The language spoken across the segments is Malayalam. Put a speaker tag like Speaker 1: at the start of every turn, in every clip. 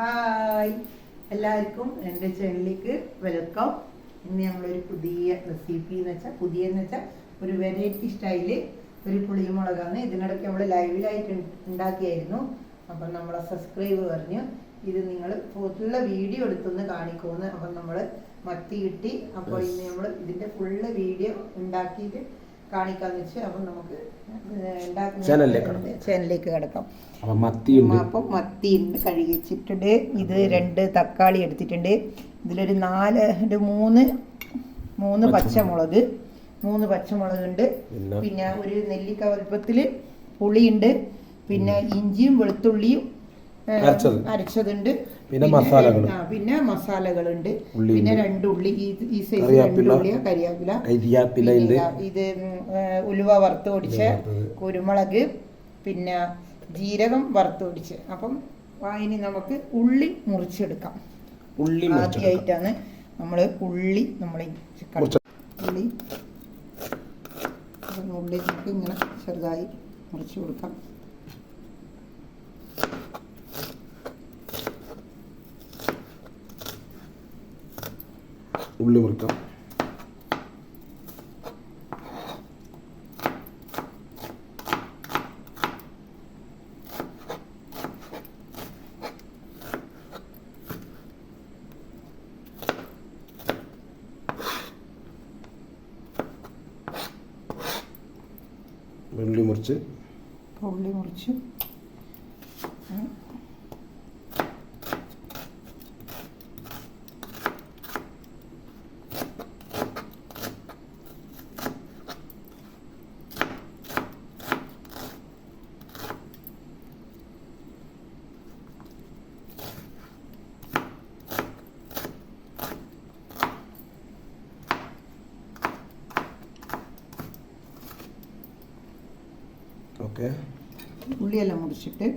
Speaker 1: ഹായ്. എല്ലാവർക്കും എന്റെ ചാനലിലേക്ക് വെൽക്കം. ഇന്ന് നമ്മളൊരു പുതിയ റെസിപ്പി എന്ന് വെച്ചാൽ പുതിയ എന്ന് വെച്ചാൽ ഒരു വെറൈറ്റി സ്റ്റൈൽ ഒരു പുളിമുളകാണ്. ഇതിനിടയ്ക്ക് നമ്മൾ ലൈവിലായിട്ട് ഉണ്ടാക്കിയായിരുന്നു അപ്പം നമ്മളെ സബ്സ്ക്രൈബ് പറഞ്ഞു ഇത് നിങ്ങൾ ഫുള്ള് വീഡിയോ എടുത്തൊന്ന് കാണിക്കുമെന്ന് അപ്പം നമ്മൾ മത്തി കിട്ടി അപ്പോൾ ഇന്ന് നമ്മൾ ഇതിന്റെ ഫുള്ള് വീഡിയോ ഉണ്ടാക്കിയിട്ട് കാണിക്കാന്ന് വെച്ച് അപ്പം നമുക്ക്
Speaker 2: ചാനലിലേക്ക് കടക്കാം. അപ്പൊ
Speaker 1: മത്തി കഴുകി വെച്ചിട്ടുണ്ട്. ഇത് രണ്ട് തക്കാളി എടുത്തിട്ടുണ്ട്. ഇതിലൊരു നാല് ഒരു മൂന്ന് മൂന്ന് പച്ചമുളക്. മൂന്ന് പച്ചമുളക് ഉണ്ട്.
Speaker 2: പിന്നെ?
Speaker 1: ഒരു നെല്ലിക്ക വലുപ്പത്തിൽ പുളിയുണ്ട്. പിന്നെ ഇഞ്ചിയും വെളുത്തുള്ളിയും അരച്ചതുണ്ട്.
Speaker 2: പിന്നെ
Speaker 1: മസാലകൾ പിന്നെ മസാലകളുണ്ട്. പിന്നെ രണ്ട് ഉള്ളി. ഈ സൈസ്. ഉള്ളിയ കരിയാപ്പില
Speaker 2: കരിയാപ്പില
Speaker 1: ഇത് ഉലുവ വറുത്ത് പൊടിച്ച കുരുമുളക് പിന്നെ ജീരകം വറുത്ത് പൊടിച്ച്. അപ്പം അതിന് നമുക്ക് ഉള്ളി മുറിച്ചെടുക്കാം.
Speaker 2: ഉള്ളി.
Speaker 1: ആദ്യമായിട്ടാണ് നമ്മൾ ഉള്ളി നമ്മൾ ഉള്ളി ഉള്ളി നമുക്ക് ഇങ്ങനെ ചെറുതായി മുറിച്ച് കൊടുക്കാം.
Speaker 2: ഉള്ളി വറുക്കാം ഉള്ളി മുറിച്ച്.
Speaker 1: ഉള്ളി മുറിച്ച്.
Speaker 2: ഓക്കെ
Speaker 1: ഉള്ളിയെല്ലാം മുറിച്ചിട്ട്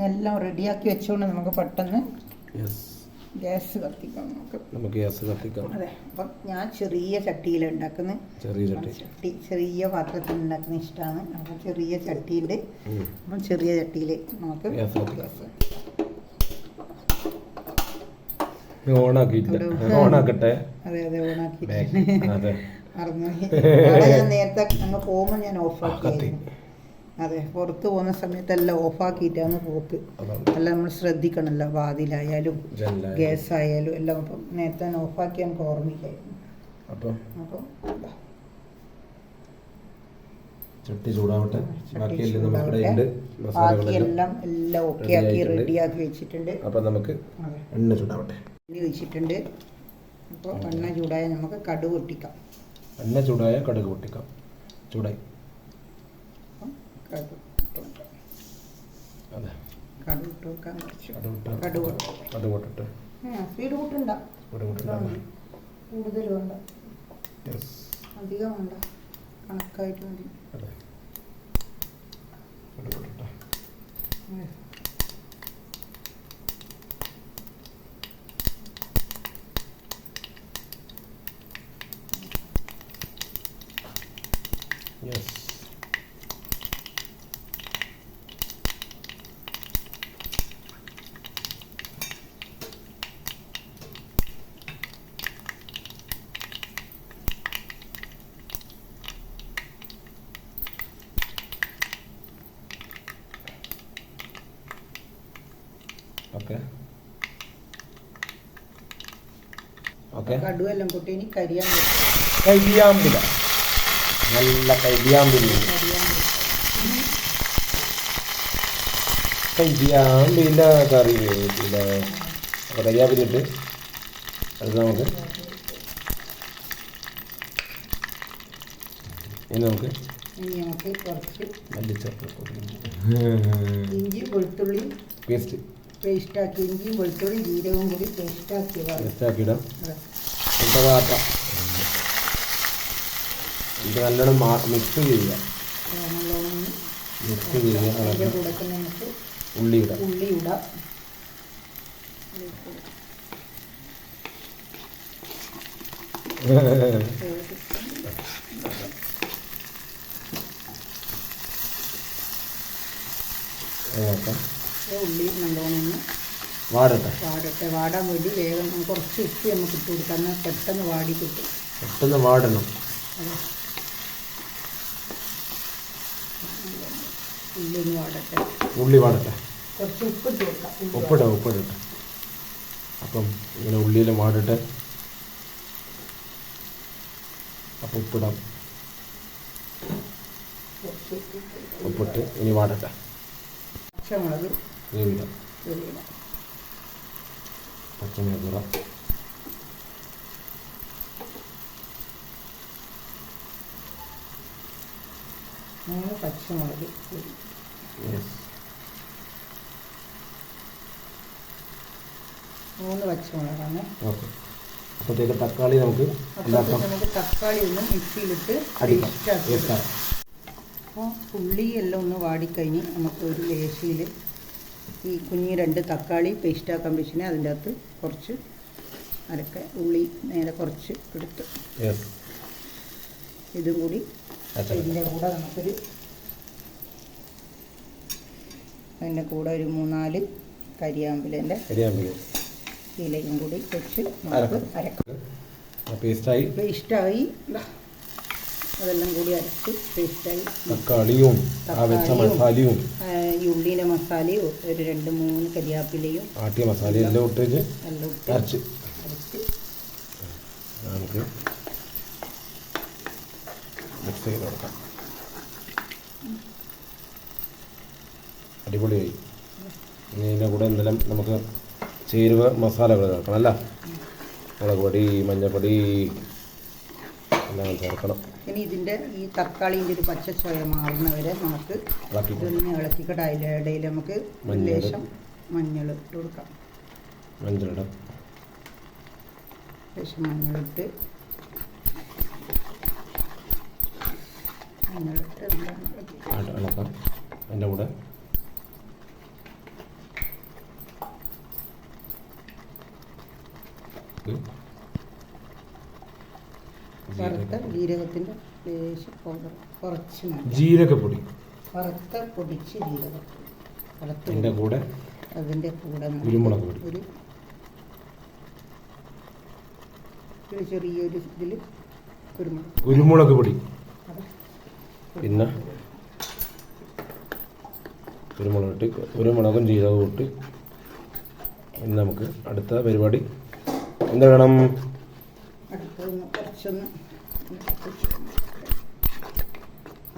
Speaker 1: എല്ലാം റെഡിയാക്കി വെച്ചുകൊണ്ട് നമുക്ക് പെട്ടെന്ന്
Speaker 2: യെസ്
Speaker 1: ഗ്യാസ് കത്തിക്കാം നമുക്ക്.
Speaker 2: നമുക്ക് ഗ്യാസ് കത്തിക്കാം.
Speaker 1: അതെ അപ്പം ഞാൻ ചെറിയ ചട്ടിയിൽ ഉണ്ടാക്കുന്നത്
Speaker 2: ചെറിയ ചട്ടി.
Speaker 1: ചട്ടി ചെറിയ പാത്രത്തിൽ ഉണ്ടാക്കുന്ന ഇഷ്ടമാണ് അപ്പം ചെറിയ ചട്ടിയുണ്ട്. അപ്പം ചെറിയ ചട്ടിയിൽ നമുക്ക് ഇവിടെ-
Speaker 2: ഓണാക്കട്ടെ.
Speaker 1: അതെ അതെ ഓണാക്കി
Speaker 2: ബാക്ക്. അതെ.
Speaker 1: മറന്നു ഞാൻ നേരത്തെ അങ്ങ് പോകുമ്പോൾ ഞാൻ ഓഫാക്കി. അതെ പുറത്ത് പോകുന്ന സമയത്തെല്ലാം ഓഫാക്കിയിട്ടാണ് പോക്ക്. എല്ലാം നമ്മൾ ശ്രദ്ധിക്കണമല്ലോ വാതിലായാലും ഗ്യാസ് ആയാലും എല്ലാം. അപ്പം നേരത്തെ ഓഫാക്കി നമുക്ക് ഓർമ്മിക്കായിരുന്നു
Speaker 2: അപ്പം ചട്ടി ചൂടാവട്ടെ. ബാക്കിയെല്ലാം
Speaker 1: എല്ലാം ഓക്കെ ആക്കി റെഡിയാക്കി വെച്ചിട്ടുണ്ട്.
Speaker 2: അപ്പം നമുക്ക് എണ്ണ ചൂടാവട്ടെ.
Speaker 1: എണ്ണ വെച്ചിട്ടുണ്ട്. അപ്പോൾ എണ്ണ ചൂടായ നമുക്ക് കടുക് പൊട്ടിക്കാം.
Speaker 2: എണ്ണ ചൂടായ കടുക് പൊട്ടിക്കാം. ചൂടായി. പൊട്ടിട്ട്
Speaker 1: ആ സ്പീഡ് കൂട്ടണ്ട വേണ്ട
Speaker 2: യെസ്
Speaker 1: അധികം വേണ്ട കണക്കായിട്ട് മതി.
Speaker 2: അതെ കടുക് പൊട്ടിട്ട് യെസ് ഓക്കെ ഓക്കെ. കരിയാമ്പില നല്ല കരിയാമ്പില. കരിയാമ്പില കറിവേപ്പില അപ്പോൾ കരിയാമ്പില ഇട്ട് അത് നമുക്ക് ഇനി നമുക്ക് മല്ലിച്ചപ്പ്
Speaker 1: ഇഞ്ചി വെളുത്തുള്ളി.
Speaker 2: പേസ്റ്റ്.
Speaker 1: പേസ്റ്റാക്കി ഇഞ്ചിയും വെളുത്തുള്ളി ജീരകവും കൂടി പേസ്റ്റാക്കിയതാണ്
Speaker 2: പേസ്റ്റ് ആക്കിയിടാം
Speaker 1: അതെ.
Speaker 2: എന്നിട്ട് വാട്ടാം ഇത് നല്ലോണം മിക്സ് ചെയ്യുക. മിക്സ് ചെയ്യുക.
Speaker 1: നമുക്ക്
Speaker 2: ഉള്ളി ഇടാം.
Speaker 1: ഉള്ളി ഇടാം.
Speaker 2: നോക്കാം
Speaker 1: ഉള്ളി നല്ലോണം
Speaker 2: വാടട്ടെ.
Speaker 1: വാടട്ടെ. വാടാൻ വേണ്ടി വേഗം കുറച്ച് ഉപ്പ് നമുക്ക് ഇട്ട് കൊടുക്കാം. എന്നാൽ പെട്ടെന്ന് വാടി കിട്ടും.
Speaker 2: പെട്ടെന്ന് വാടണം.
Speaker 1: ഉള്ളി ഒന്ന് വാടട്ടെ.
Speaker 2: ഉള്ളി വാടട്ടെ.
Speaker 1: കുറച്ച് ഉപ്പ് ഇട്ട് കൊടുക്കാം.
Speaker 2: ഉപ്പിടാം ഉപ്പിടട്ടെ. അപ്പം ഇങ്ങനെ ഉള്ളിയിലും വാടട്ടെ. അപ്പം ഉപ്പിടാം. ഉപ്പിട്ട് ഇനി വാടട്ടെ.
Speaker 1: പച്ചമുളക്
Speaker 2: വേവിടാം പച്ചമുളക്
Speaker 1: മൂന്ന് പച്ചമുളക് മൂന്ന് പച്ചമുളകാണ്.
Speaker 2: ഓക്കെ അപ്പോഴത്തേക്ക് തക്കാളി നമുക്ക്
Speaker 1: അപ്പോൾ
Speaker 2: ഉണ്ടാക്കാം.
Speaker 1: നമുക്ക് തക്കാളി ഒന്ന് മിക്സിയിലിട്ട്
Speaker 2: അടിക്കാം.
Speaker 1: അപ്പോൾ ഉള്ളി എല്ലാം ഒന്ന് വാടിക്കഴിഞ്ഞ് നമുക്ക് ഒരു ലേശയിൽ ഈ കുഞ്ഞി രണ്ട് തക്കാളി പേസ്റ്റ് ആക്കാൻ വെച്ചിനെ അതിന്റെ അകത്ത് കുറച്ച് അരക്ക ഉള്ളി നേരെ കുറച്ച് എടുത്ത്. ഇതും കൂടി ഇതിന്റെ കൂടെ നമുക്കൊരു അതിന്റെ കൂടെ ഒരു മൂന്നാൽ
Speaker 2: കരിയാമ്പിലേന്റെ
Speaker 1: ഇലയും കൂടി വെച്ച് നമുക്ക്
Speaker 2: അരക്കാം. പേസ്റ്റായി.
Speaker 1: പേസ്റ്റായി അതെല്ലാം കൂടി അരച്ച് പേസ്റ്റായി
Speaker 2: തക്കാളിയും. മസാലയും.
Speaker 1: ഉള്ളിന്റെ മസാലയും ഒരു രണ്ട് മൂന്ന് കരിയാപ്പിലയും
Speaker 2: ആട്ടിയ മസാല എല്ലാം ഇട്ടിട്ട്
Speaker 1: എല്ലാം ഇട്ട്
Speaker 2: അരച്ച്. നമുക്ക് മിക്സ് ചെയ്ത് കൊടുക്കാം. അടിപൊളിയായി. ഇതിന്റെ കൂടെ എന്തെല്ലാം നമുക്ക് ചേരുവ മസാലകൾ ചേർക്കണം അല്ല? മുളക് പൊടി മഞ്ഞൾപ്പൊടി എല്ലാം ചേർക്കണം.
Speaker 1: ഇനി ഇതിന്റെ ഈ തക്കാളിന്റെ ഒരു പച്ച ചോയ മാറുന്നവരെ നമുക്ക് ഇതൊന്ന് ഇളക്കിക്കട്ടെ. അതിന്റെ ഇടയിൽ നമുക്ക്. ലേശം മഞ്ഞൾ ഇട്ട് കൊടുക്കാം.
Speaker 2: മഞ്ഞളിടാം
Speaker 1: ലേശം മഞ്ഞളിട്ട് മഞ്ഞളിട്ട് ഇളക്കി.
Speaker 2: അതിന്റെ കൂടെ
Speaker 1: വറുത്ത
Speaker 2: ജീരക-
Speaker 1: ജീരകത്തിന്റെ ലേശം പൗഡർ കുറച്ച് മതി
Speaker 2: ജീരകപ്പൊടി
Speaker 1: വറുത്ത പൊടിച്ച് ജീരകം. വറുത്ത്
Speaker 2: അതിന്റെ കൂടെ
Speaker 1: അതിന്റെ കൂടെ
Speaker 2: കുരുമുളക് പൊടി.
Speaker 1: ഒരു ഒരു ചെറിയൊരു ഇതിൽ കുരുമുളക്.
Speaker 2: കുരുമുളക് പൊടി. പിന്നെ കുരുമുളക് ഇട്ട് കുരുമുളകും ജീരകവും ഇട്ട് ഇന്ന് നമുക്ക് അടുത്ത പരിപാടി. എന്താ വേണം?
Speaker 1: കുറച്ചൊന്ന്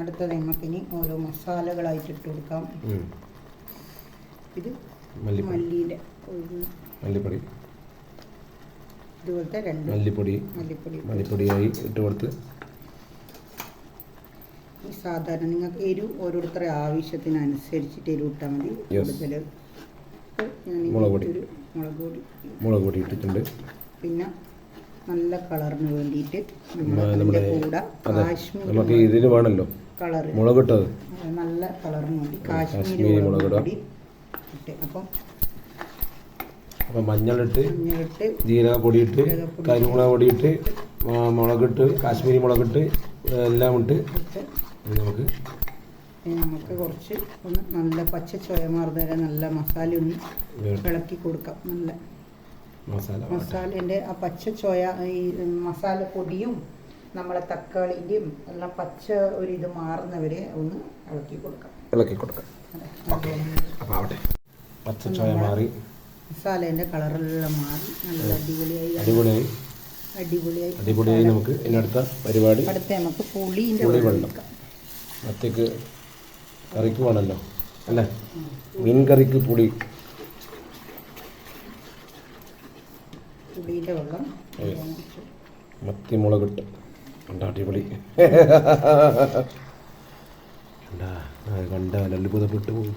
Speaker 1: അടുത്തത് നമുക്കിനി ഓരോ മസാലകളായിട്ട് ഇട്ട് കൊടുക്കാം. ഇത് മല്ലിയില
Speaker 2: മല്ലിപ്പൊടി.
Speaker 1: ഇതുപോലത്തെ രണ്ട്
Speaker 2: മല്ലിപ്പൊടി.
Speaker 1: മല്ലിപ്പൊടി
Speaker 2: മല്ലിപ്പൊടിയായി ഇട്ട് കൊടുത്ത്.
Speaker 1: ഈ സാധാരണ നിങ്ങൾക്ക് എരിവ് ഓരോരുത്തരുടെ ആവശ്യത്തിനനുസരിച്ചിട്ട് എരിവ് ഇട്ടാൽ മതി. കൂടുതൽ
Speaker 2: മുളക് പൊടി.
Speaker 1: മുളക് പൊടി.
Speaker 2: മുളക് പൊടി ഇട്ടിട്ടുണ്ട്.
Speaker 1: പിന്നെ നല്ല കളറിന് വേണ്ടിയിട്ട്
Speaker 2: നമ്മുടെ
Speaker 1: കൂടെ
Speaker 2: നമുക്ക് ഇതിൽ വേണമല്ലോ.
Speaker 1: കളർ
Speaker 2: മുളകിട്ടത്
Speaker 1: നല്ല കളറിന് വേണ്ടി.
Speaker 2: കാശ്മീരി മുളക്
Speaker 1: ഇട്ട്. അപ്പം
Speaker 2: അപ്പം മഞ്ഞളിട്ട്
Speaker 1: മഞ്ഞളിട്ട്
Speaker 2: ജീരകപ്പൊടി ഇട്ട്
Speaker 1: ജീരകപ്പൊടി.
Speaker 2: കരിമുളക് പൊടി ഇട്ട് മുളകിട്ട് കാശ്മീരി മുളകിട്ട് എല്ലാം ഇട്ട് നമുക്ക്
Speaker 1: നമുക്ക് കുറച്ച് ഒന്ന് നല്ല പച്ച ചോയമാർന്ന വരെ നല്ല മസാല ഒന്ന് ഇളക്കി കൊടുക്കാം. നല്ല. മസാലേന്റെ ആ പച്ച ചോയ ഈ മസാല പൊടിയും നമ്മളെ തക്കാളിന്റെയും എല്ലാം പച്ച ഒരു ഇത് മാറുന്നവരെ ഒന്ന് ഇളക്കി കൊടുക്കാം.
Speaker 2: ഇളക്കി കൊടുക്കാം. അപ്പോൾ ആവട്ടെ. പച്ചച്ചോയ മാറി.
Speaker 1: മസാലേന്റെ കളറെല്ലാം മാറി. നല്ല അടിപൊളിയായി.
Speaker 2: അടിപൊളിയായി.
Speaker 1: അടിപൊളിയായി.
Speaker 2: അടിപൊളിയായി നമുക്ക് ഇനി അടുത്ത പരിപാടി.
Speaker 1: അടുത്ത നമുക്ക് പുളിന്റെ
Speaker 2: പുളി
Speaker 1: വെള്ളം.
Speaker 2: മത്തേക്ക് കറിക്ക് വേണമല്ലോ. അല്ലേ? മീൻ കറിക്ക് പുളി.
Speaker 1: പുളീന്റെ വെള്ളം
Speaker 2: മത്തിമുളക് മത്തി മുളകിട്ട് കണ്ട അടിപൊളി. കണ്ട കണ്ട അത്ഭുതപ്പെട്ടു പോകും.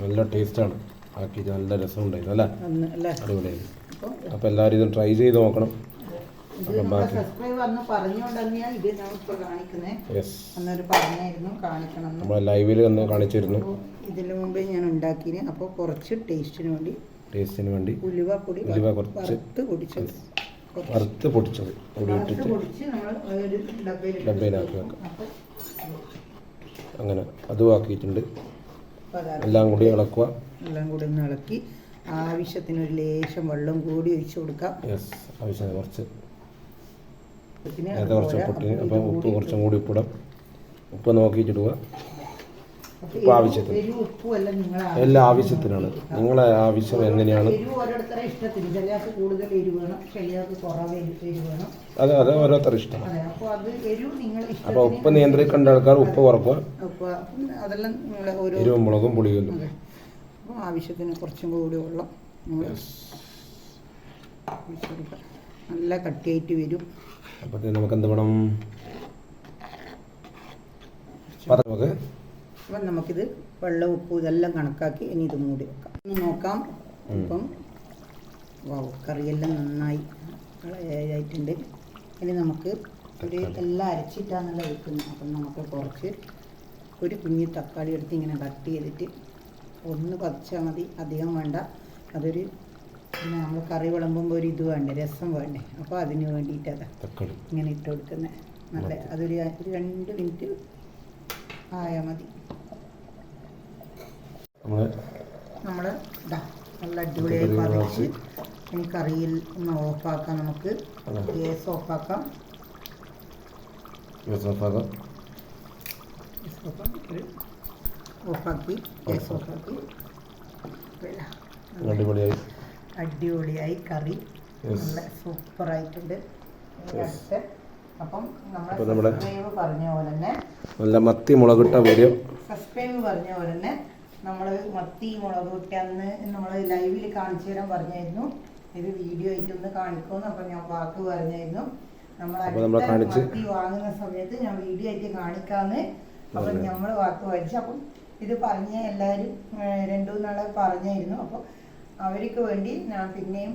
Speaker 2: നല്ല ടേസ്റ്റാണ്. ആക്കി നല്ല രസമുണ്ടായിരുന്നു അല്ലേ? അടിപൊളിയായിരുന്നു.
Speaker 1: അപ്പോൾ
Speaker 2: എല്ലാവരും ഇത് ട്രൈ ചെയ്ത് നോക്കണം. ലൈവിൽ ഒന്ന് കാണിച്ചിരുന്നു.
Speaker 1: ഇതിന് മുമ്പ് ഞാൻ ഉണ്ടാക്കിന്. അപ്പോൾ കുറച്ച് ടേസ്റ്റിന് വേണ്ടി
Speaker 2: ടേസ്റ്റിന് വേണ്ടി
Speaker 1: ഉലുവ പൊടി
Speaker 2: ഉലുവ കുറച്ച്
Speaker 1: പൊടിച്ചത്.
Speaker 2: വറുത്ത് പൊടിച്ചത്. പൊടി ഇട്ടിട്ട് ഡബ്ബയിലാക്കി വെക്കാം. അങ്ങനെ അതും ആക്കിയിട്ടുണ്ട്. എല്ലാം കൂടി ഇളക്കുക.
Speaker 1: എല്ലാം കൂടി ഒന്ന് ഇളക്കി. ആവശ്യത്തിന് ഒരു ലേശം വെള്ളം കൂടി ഒഴിച്ചു കൊടുക്കാം.
Speaker 2: യെസ് ആവശ്യത്തിന് കുറച്ച് നേരത്തെ കുറച്ച്
Speaker 1: പൊട്ടി
Speaker 2: ഉപ്പിട്ട് അപ്പം ഉപ്പ് കുറച്ചും കൂടി ഉപ്പിടാം. ഉപ്പ് നോക്കിയിട്ടിടുക ഉപ്പ് ആവശ്യത്തിന്.
Speaker 1: എല്ലാം
Speaker 2: ആവശ്യത്തിനാണ്. നിങ്ങളെ ആവശ്യം എങ്ങനെയാണ്? അതെ അതെ ഓരോരുത്തർ ഇഷ്ടമാണ്.
Speaker 1: അപ്പോൾ നിങ്ങളെ
Speaker 2: അപ്പോൾ ഉപ്പ് നിയന്ത്രിക്കേണ്ട ആൾക്കാർ ഉപ്പ് കുറക്കുക. എരിവും മുളകും പുളിയും.
Speaker 1: ആവശ്യത്തിന് കുറച്ചും കൂടി വെള്ളം. നമ്മൾ നല്ല കട്ടിയായിട്ട് വരും.
Speaker 2: അപ്പോഴത്തേക്ക് നമുക്ക് എന്ത് വേണം? അപ്പം നമുക്ക്.
Speaker 1: അപ്പം നമുക്കിത് വെള്ളം ഉപ്പ് ഇതെല്ലാം കണക്കാക്കി ഇനി ഇത് മൂടി വെക്കാം. ഒന്ന് നോക്കാം. ഇപ്പം കറിയെല്ലാം നന്നായി ഇതായിട്ടുണ്ട് ഇനി നമുക്ക് ഒരു എല്ലാം അരച്ചിട്ടാണല്ലോ വെക്കുന്നത്. അപ്പം നമുക്ക് കുറച്ച് ഒരു കുഞ്ഞി തക്കാളി എടുത്ത് ഇങ്ങനെ കട്ട് ചെയ്തിട്ട് ഒന്ന് കുറച്ചാൽ മതി. അധികം വേണ്ട. അതൊരു പിന്നെ നമ്മൾ കറി വിളമ്പുമ്പോൾ ഒരു ഇത് വേണ്ടേ രസം വേണ്ടേ? അപ്പോൾ അതിന് വേണ്ടിയിട്ട് അതാ
Speaker 2: തക്കാളി.
Speaker 1: ഇങ്ങനെ ഇട്ട് കൊടുക്കുന്നത് നല്ല അതൊരു ഒരു രണ്ട് മിനിറ്റ് ആയാൽ മതി.
Speaker 2: നമ്മൾ
Speaker 1: ഇതാ നല്ല അടിപൊളിയായി പതിച്ച് ഇനി കറിയിൽ ഒന്ന് ഓഫാക്കാം നമുക്ക്. ഗ്യാസ് ഓഫാക്കാം. ഓഫാക്കി. ഗ്യാസ് ഓഫാക്കി.
Speaker 2: അടിപൊളിയായി.
Speaker 1: അടിപൊളിയായി കറി. നല്ല സൂപ്പറായിട്ടുണ്ട്. അപ്പം
Speaker 2: നമ്മുടെ-
Speaker 1: പറഞ്ഞ പോലെ തന്നെ
Speaker 2: നല്ല മത്തി മുളകിട്ട വീഡിയോ
Speaker 1: സബ്സ്ക്രൈബ് പറഞ്ഞ പോലെ തന്നെ നമ്മൾ മത്തി മുളക് ഇട്ട് അന്ന് നമ്മൾ ലൈവിൽ കാണിച്ചു തരാൻ പറഞ്ഞായിരുന്നു. ഇത് വീഡിയോ ആയിട്ടൊന്ന് കാണിക്കുമെന്ന് അപ്പം ഞാൻ വാക്ക് പറഞ്ഞായിരുന്നു. നമ്മൾ അടുത്ത മത്തി വാങ്ങുന്ന സമയത്ത് ഞാൻ വീഡിയോ ആയിട്ട് കാണിക്കാന്ന് അപ്പം നമ്മൾ വാക്ക് വായിച്ചു. അപ്പം ഇത് പറഞ്ഞ എല്ലാവരും രണ്ടു നാളെ പറഞ്ഞായിരുന്നു. അപ്പോൾ അവർക്ക് വേണ്ടി ഞാൻ പിന്നെയും.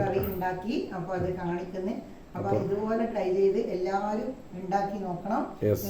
Speaker 1: കറി ഉണ്ടാക്കി അപ്പൊ അത് കാണിക്കുന്നു.
Speaker 2: അപ്പൊ
Speaker 1: ഇതുപോലെ ട്രൈ ചെയ്ത് എല്ലാവരും ഉണ്ടാക്കി നോക്കണം.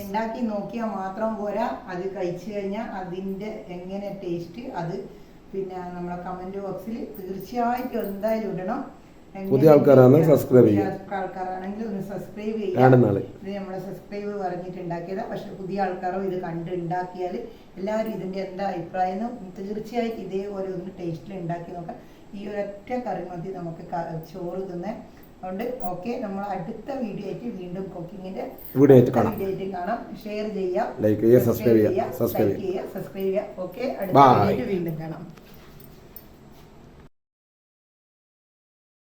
Speaker 1: ഉണ്ടാക്കി നോക്കിയാൽ മാത്രം പോരാ. അത് കഴിച്ചു കഴിഞ്ഞാൽ അതിന്റെ എങ്ങനെ ടേസ്റ്റ് അത് പിന്നെ നമ്മളെ കമന്റ് ബോക്സിൽ തീർച്ചയായിട്ടും എന്തായാലും ഇടണം.
Speaker 2: പുതിയ ആൾക്കാരാണ്
Speaker 1: സബ്സ്ക്രൈബ്
Speaker 2: ചെയ്യുക.
Speaker 1: ആൾക്കാരാണെങ്കിൽ ഒന്ന് സബ്സ്ക്രൈബ്
Speaker 2: നാളെ
Speaker 1: ഇത് നമ്മളെ സബ്സ്ക്രൈബ് പറഞ്ഞിട്ട് ഉണ്ടാക്കിയതാ പക്ഷെ പുതിയ ആൾക്കാരോ ഇത് കണ്ടുണ്ടാക്കിയാൽ എല്ലാവരും ഇതിന്റെ എന്താ അഭിപ്രായം എന്ന് തീർച്ചയായിട്ടും ഇതേപോലെ ഒന്ന് ടേസ്റ്റിൽ ഉണ്ടാക്കി നോക്കാം. ഈ ഒരൊറ്റ കറി മതി നമുക്ക് ചോറ് തിന്നേ. അതുകൊണ്ട് ഓക്കെ നമ്മൾ അടുത്ത വീഡിയോ ആയിട്ട് വീണ്ടും കുക്കിങ്ങിന്റെ
Speaker 2: വീഡിയോ ആയിട്ട് കാണാം.
Speaker 1: കാണാം. ഷെയർ ചെയ്യാം.
Speaker 2: ലൈക്ക് ചെയ്യുക, സബ്സ്ക്രൈബ് ചെയ്യുക, subscribe
Speaker 1: ചെയ്യുക. സബ്സ്ക്രൈബ് ചെയ്യുക. ഓക്കെ അടുത്ത വീഡിയോ വീണ്ടും കാണാം.